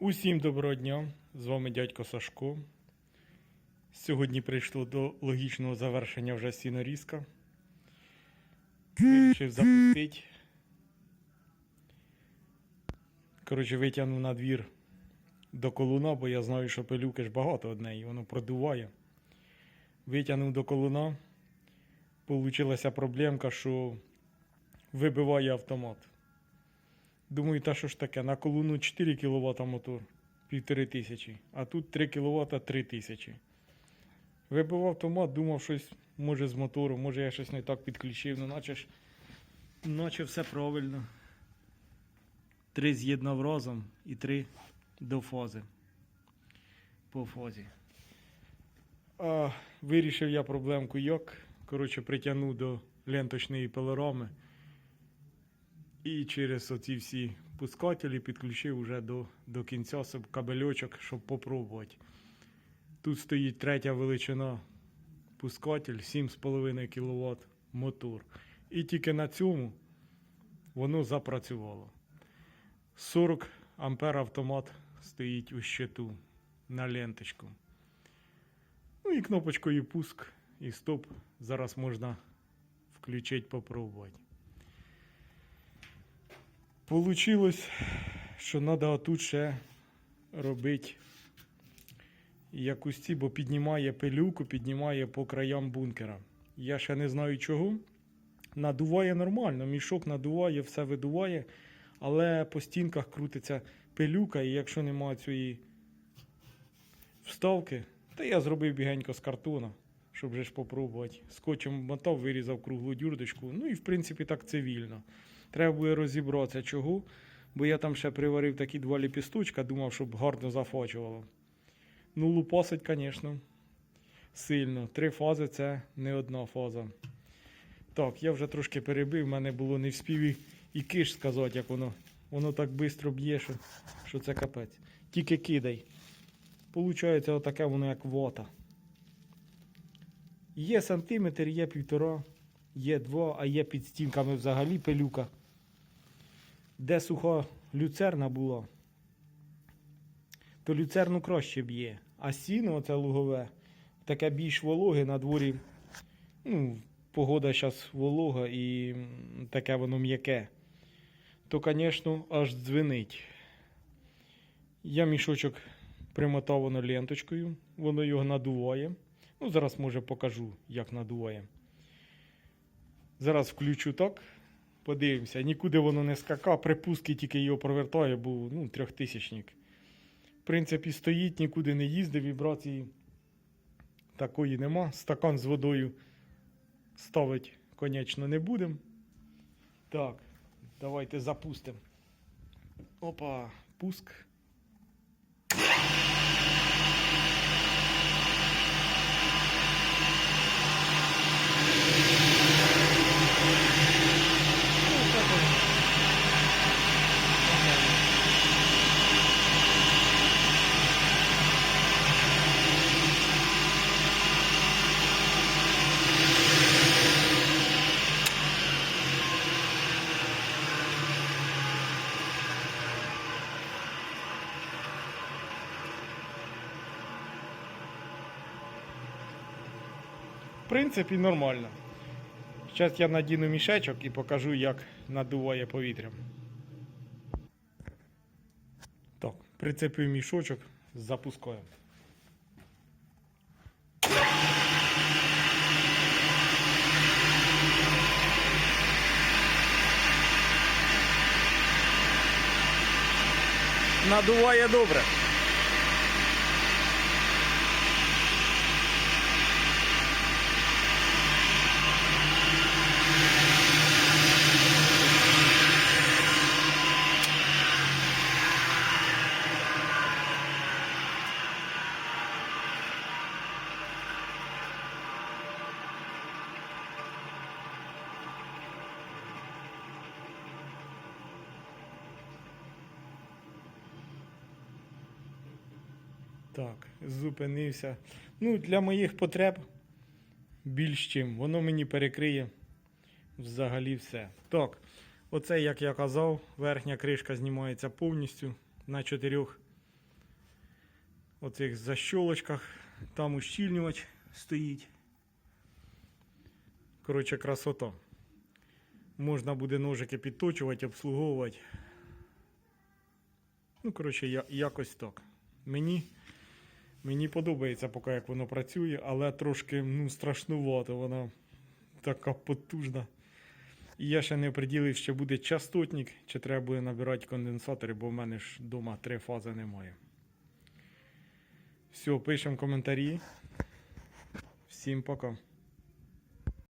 Усім доброго дня! З вами дядько Сашко. Сьогодні прийшло до логічного завершення вже сінорізка. Вирішив запустити. Коротше, витягнув на двір до колуна, бо я знаю, що пилюки ж багато одне, і воно продуває. Витягнув до колуна. Получилася проблемка, що вибиває автомат. Думаю, та що ж таке, на колону 4 кВт мотор, 1500, а тут 3 кВт 3000. Вибив автомат, думав щось, може з мотору, може я щось не так підключив, ну наче ж, наче все правильно. Три з'єднав разом і три до фази. По фазі. А, вирішив я проблемку як. Коротше, притягнув до ленточної пилорами. І через оці всі пускателі підключив вже до, до кінця кабельочок, щоб попробувати. Тут стоїть третя величина пускатель 7,5 кВт мотор. І тільки на цьому воно запрацювало. 40 ампер автомат стоїть у щиту на ленточку. Ну і кнопочкою пуск і стоп. Зараз можна включити, попробувати. Получилось, що треба тут ще робити якусь ці, бо піднімає пилюку, піднімає по краям бункера. Я ще не знаю чого. Надуває нормально, мішок надуває, все видуває, але по стінках крутиться пилюка, і якщо немає цієї вставки, то я зробив бігенько з картона, щоб вже ж попробувати. Скотчем мотав, вирізав круглу дюрдочку. Ну і в принципі так цивільно. Треба буде розібратися чого, бо я там ще приварив такі два ліпісточка, думав, щоб гарно зафачувало. Ну, лупасить, звісно, сильно. Три фази це не одна фаза. Так, я вже трошки перебив, в мене було не в співі і киш сказати, як воно. Воно так швидко б'є, що, що це капець. Тільки кидай. Получається отаке воно як вота. Є сантиметр, є півтора, є два, а є під стінками взагалі пилюка. Де суха люцерна була, то люцерну краще б'є. А сіно, оце лугове, таке більш вологе на дворі. Ну, погода зараз волога і таке воно м'яке. То, звісно, аж дзвенить. Я мішочок примотав ленточкою, воно його надуває. Ну, зараз може покажу, як надуває. Зараз включу так. Подивимося, нікуди воно не скака, припуски тільки його провертає, бо ну, трьохтисячник. В принципі, стоїть, нікуди не їздив, вібрації такої нема. Стакан з водою ставити, конечно, не будемо. Так, давайте запустимо. Опа, пуск. Принципі, нормально. Зараз я надіну мішечок і покажу, як надуває повітрям. Так, прицепив мішочок, запускаємо. Надуває добре. Так, зупинився. Ну, для моїх потреб більш чим. Воно мені перекриє взагалі все. Так, оце, як я казав, верхня кришка знімається повністю на чотирьох оцих защолочках. Там ущільнювач стоїть. Коротше, красота. Можна буде ножики підточувати, обслуговувати. Ну, коротше, якось так. Мені, мені подобається поки як воно працює, але трошки ну, страшнувато. Вона така потужна. І я ще не приділив, що буде частотник, чи треба буде набирати конденсатори, бо в мене ж вдома три фази немає. Все, пишемо коментарі. Всім пока.